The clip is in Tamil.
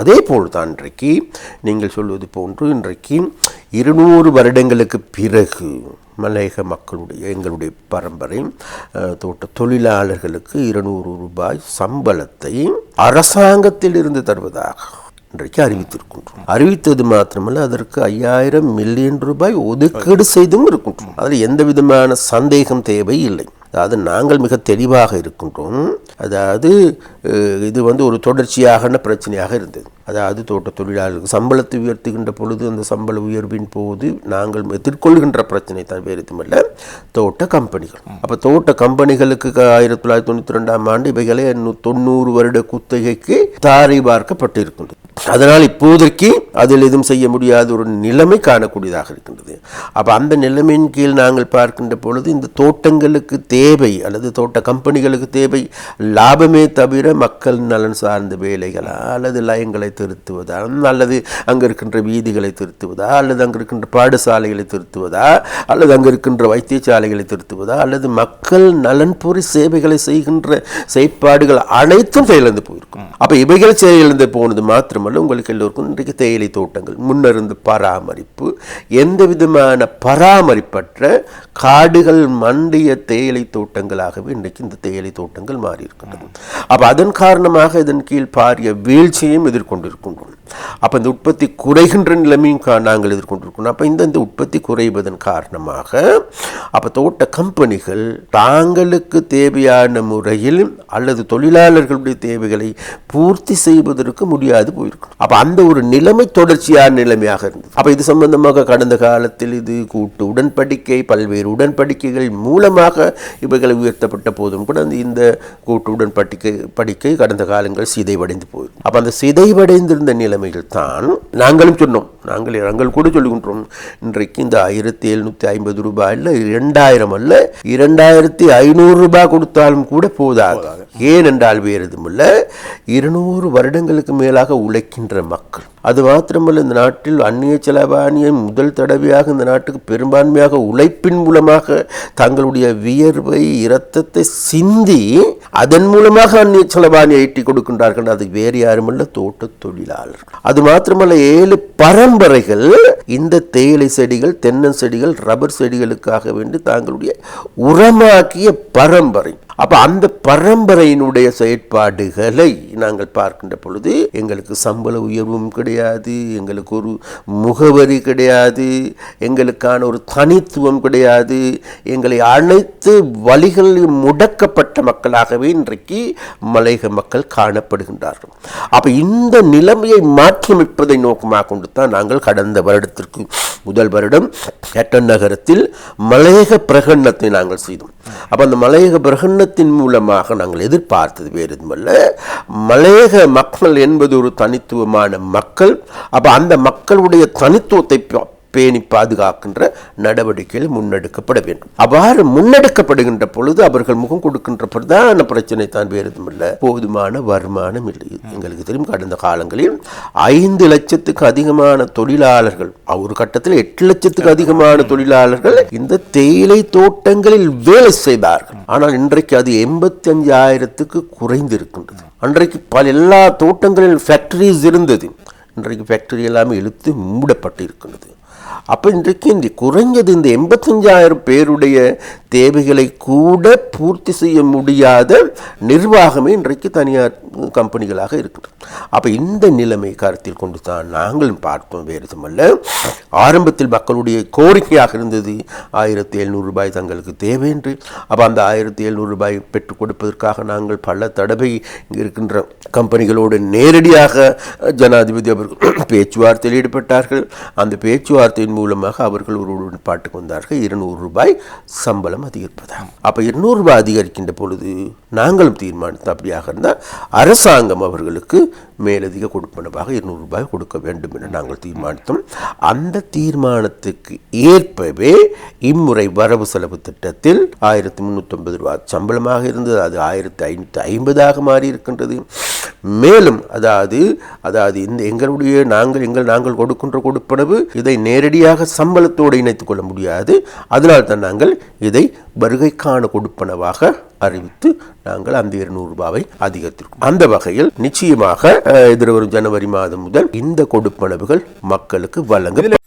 அதே போல் தான் இன்றைக்கு நீங்கள் சொல்வது போன்று இன்றைக்கு இருநூறு வருடங்களுக்கு பிறகு மலையக மக்களுடைய எங்களுடைய பரம்பரை தோட்ட தொழிலாளர்களுக்கு இருநூறு ரூபாய் சம்பளத்தை அரசாங்கத்தில் இருந்து தருவதாக இன்றைக்கு அறிவித்திருக்கின்றோம். அறிவித்தது மாத்திரமல்ல அதற்கு ஐயாயிரம் மில்லியன் ரூபாய் ஒதுக்கீடு செய்தும் இருக்கின்றோம். அதில் எந்த விதமான சந்தேகம் தேவை இல்லை. அதாவது நாங்கள் மிக தெளிவாக இருக்கின்றோம். அதாவது இது வந்து ஒரு தொடர்ச்சியான பிரச்சனையாக இருந்தது. அதாவது தோட்ட தொழிலாளர்களுக்கு சம்பளத்தை உயர்த்துகின்ற பொழுது அந்த சம்பள உயர்வின் போது நாங்கள் எதிர்கொள்கின்ற பிரச்சனை தான் வேறு எதுவுமல்ல தோட்ட கம்பெனிகள். அப்போ தோட்ட கம்பெனிகளுக்கு ஆயிரத்தி தொள்ளாயிரத்தி தொண்ணூற்றி ரெண்டாம் ஆண்டு இவைகளை தொண்ணூறு வருட குத்தகைக்கு தாரை பார்க்கப்பட்டிருக்கின்றது. அதனால் இப்போதைக்கு அதில் எதுவும் செய்ய முடியாத ஒரு நிலைமை காணக்கூடியதாக இருக்கின்றது. அப்போ அந்த நிலைமையின் கீழ் நாங்கள் பார்க்கின்ற பொழுது இந்த தோட்டங்களுக்கு தேவை அல்லது தோட்ட கம்பெனிகளுக்கு தேவை லாபமே தவிர மக்கள் நலன் சார்ந்த வேலைகளா அல்லது லயங்களை திருத்துவதா அல்லது அங்கே இருக்கின்ற வீதிகளை திருத்துவதா அல்லது அங்கே இருக்கின்ற பாடசாலைகளை திருத்துவதா அல்லது அங்கே இருக்கின்ற வைத்தியசாலைகளை திருத்துவதா அல்லது மக்கள் நலன்புரி சேவைகளை செய்கின்ற செயற்பாடுகள் அனைத்தும் செயலிழந்து போயிருக்கும். அப்போ இவைகள் செயலிழந்து போனது மாத்திரம் மட்டுமல்ல உங்களுக்கு எல்லோருக்கும் இன்றைக்கு தேயிலை தோட்டங்கள் முன்னிருந்து பராமரிப்பு எந்த விதமான பராமரிப்பற்ற காடுகள் மண்டிய தேயிலை தோட்டங்களாகவே இன்றைக்கு இந்த தேயிலை தோட்டங்கள் மாறி அப்போ அதன் காரணமாக இதன் கீழ் பாரிய வீழ்ச்சியையும் எதிர்கொண்டிருக்கின்றோம் அப்போ இந்த உற்பத்தி குறைகின்ற நிலைமையும் நாங்கள் எதிர்கொண்டிருக்கணும் அப்போ இந்த இந்த உற்பத்தி குறைவதன் காரணமாக அப்போ தோட்ட கம்பெனிகள் தாங்களுக்கு தேவையான முறையில் அல்லது தொழிலாளர்களுடைய தேவைகளை பூர்த்தி செய்வதற்கு முடியாது போயிருக்கும். அப்போ அந்த ஒரு நிலைமை தொடர்ச்சியான நிலைமையாக இருந்தது. அப்போ இது சம்பந்தமாக கடந்த காலத்தில் இது கூட்டு உடன்படிக்கை பல்வேறு உடன்படிக்கைகள் மூலமாக இவைகளை உயர்த்தப்பட்ட போதும் கூட அந்த இந்த கூட்டு உடன்படிக்கை படிக்கை கடந்த காலங்கள் சிதைவடைந்து போயிடும் அப்போ அந்த சிதைவடைந்திருந்த நிலைமைகள் தான் நாங்களும் சொன்னோம். நாங்கள் நாங்கள் கூட சொல்லுகின்றோம். இன்றைக்கு இந்த ஆயிரத்தி எழுநூற்றி ஐம்பது ரூபாயில் இரண்டாயிரம் அல்ல இரண்டாயிரத்தி ஐநூறு ரூபாய் கொடுத்தாலும் கூட போதாது. ஏனென்றால் வேறு எதுவுமில்ல இருநூறு வருடங்களுக்கு மேலாக உழைக்கின்ற மக்கள். அது மாத்திரமல்ல இந்த நாட்டில் அந்நிய செலவாணியை முதல் தடவையாக இந்த நாட்டுக்கு பெரும்பான்மையாக உழைப்பின் மூலமாக தங்களுடைய வியர்வை இரத்தத்தை சிந்தி அதன் மூலமாக அந்நிய செலவாணியை ஈட்டி கொடுக்கின்றார்கள். அது வேறு யாருமல்ல தோட்ட தொழிலாளர்கள். அது மாத்திரமல்ல ஏழு பரம்பரைகள் இந்த தேயிலை செடிகள் தென்னன் செடிகள் ரப்பர் செடிகளுக்காக வேண்டி தாங்களுடைய உரமாக்கிய பரம்பரை. அப்போ அந்த பரம்பரையினுடைய செயற்பாடுகளை நாங்கள் பார்க்கின்ற பொழுது எங்களுக்கு சம்பள உயர்வும் கிடையாது எங்களுக்கு ஒரு முகவரி கிடையாது எங்களுக்கான ஒரு தனித்துவம் கிடையாது எங்களை அனைத்து வழிகளிலும் முடக்கப்பட்ட மக்களாகவே இன்றைக்கு மலையக மக்கள் காணப்படுகின்றார்கள். அப்போ இந்த நிலைமையை மாற்றியமைப்பதை நோக்கமாக கொண்டு தான் நாங்கள் கடந்த வருடத்திற்கு முதல் வருடம் ஹெட்டன் நகரத்தில் மலையக பிரகடனத்தை நாங்கள் செய்தோம். அப்போ அந்த மலையக பிரகடனத்தின் மூலமாக நாங்கள் எதிர்பார்த்தது வேறு எதுவுமல்ல. மலையக மக்கள் என்பது ஒரு தனித்துவமான மக்கள். அப்போ அந்த மக்களுடைய தனித்துவத்தை பேணி பாதுகாக்கின்ற நடவடிக்கைகள் முன்னெடுக்கப்பட வேண்டும். அவ்வாறு முன்னெடுக்கப்படுகின்ற பொழுது அவர்கள் முகம் கொடுக்கின்ற பிரதான பிரச்சனை தான் வேறு எதுவுமில்லை போதுமான வருமானம் இல்லை. எங்களுக்கு தெரியும் கடந்த காலங்களில் ஐந்து லட்சத்துக்கு அதிகமான தொழிலாளர்கள் ஒரு கட்டத்தில் எட்டு லட்சத்துக்கு அதிகமான தொழிலாளர்கள் இந்த தேயிலை தோட்டங்களில் வேலை செய்தார்கள். ஆனால் இன்றைக்கு அது எண்பத்தி அஞ்சாயிரத்துக்கு குறைந்திருக்கின்றது. அன்றைக்கு பல எல்லா தோட்டங்களில் ஃபேக்டரிஸ் இருந்தது. இன்றைக்கு ஃபேக்டரி எல்லாமே இழுத்து மூடப்பட்டு இருக்கின்றது அப்போ இன்றைக்கு இந்த குறைஞ்சது இந்த எண்பத்தஞ்சாயிரம் பேருடைய தேவைகளை கூட பூர்த்தி செய்ய முடியாத நிர்வாகமே இன்றைக்கு தனியார் கம்பெனிகளாக இருக்கிறது அப்போ இந்த நிலைமை கருத்தில் கொண்டு தான் நாங்களும் பார்த்தோம் வேறு எதுமல்ல ஆரம்பத்தில் மக்களுடைய கோரிக்கையாக இருந்தது ஆயிரத்தி எழுநூறு ரூபாய் தங்களுக்கு தேவை என்று. அப்போ அந்த ஆயிரத்தி எழுநூறு ரூபாய் பெற்றுக் கொடுப்பதற்காக நாங்கள் பல தடவை இருக்கின்ற கம்பெனிகளோடு நேரடியாக ஜனாதிபதி அவர்கள் பேச்சுவார்த்தையில் ஈடுபட்டார்கள். அந்த பேச்சுவார்த்தை வார்த்தையின் மூலமாக அவர்கள் ஒரு உடன்பாட்டுக்கு வந்தார்கள் இருநூறு ரூபாய் சம்பளம் அதிகரிப்பதாகும் அப்போ இருநூறு ரூபாய் அதிகரிக்கின்ற பொழுது நாங்களும் தீர்மானித்தோம் அப்படியாக இருந்தால் அரசாங்கம் அவர்களுக்கு மேலதிக கொடுப்பனவாக இருநூறு ரூபாய் கொடுக்க வேண்டும் என நாங்கள் தீர்மானித்தோம். அந்த தீர்மானத்துக்கு ஏற்பவே இம்முறை வரவு செலவு திட்டத்தில் ஆயிரத்தி முந்நூற்றம்பது ரூபாய் சம்பளமாக இருந்தது. அது ஆயிரத்தி ஐநூற்றி ஐம்பதாக மாறி இருக்கின்றது மேலும் அதாவது அதாவது இந்த எங்களுடைய நாங்கள் எங்கள் நாங்கள் கொடுக்கின்ற கொடுப்பனவு இதை நேரடியாக சம்பளத்தோடு இணைத்துக் கொள்ள முடியாது. அதனால் தான் நாங்கள் இதை வருகைக்கான கொடுப்பனவாக அறிவித்து நாங்கள் அந்த இருநூறு ரூபாவை அதிகரித்திருக்கோம். அந்த வகையில் நிச்சயமாக எதிர்வரும் ஜனவரி மாதம் முதல் இந்த கொடுப்பனவுகள் மக்களுக்கு வழங்க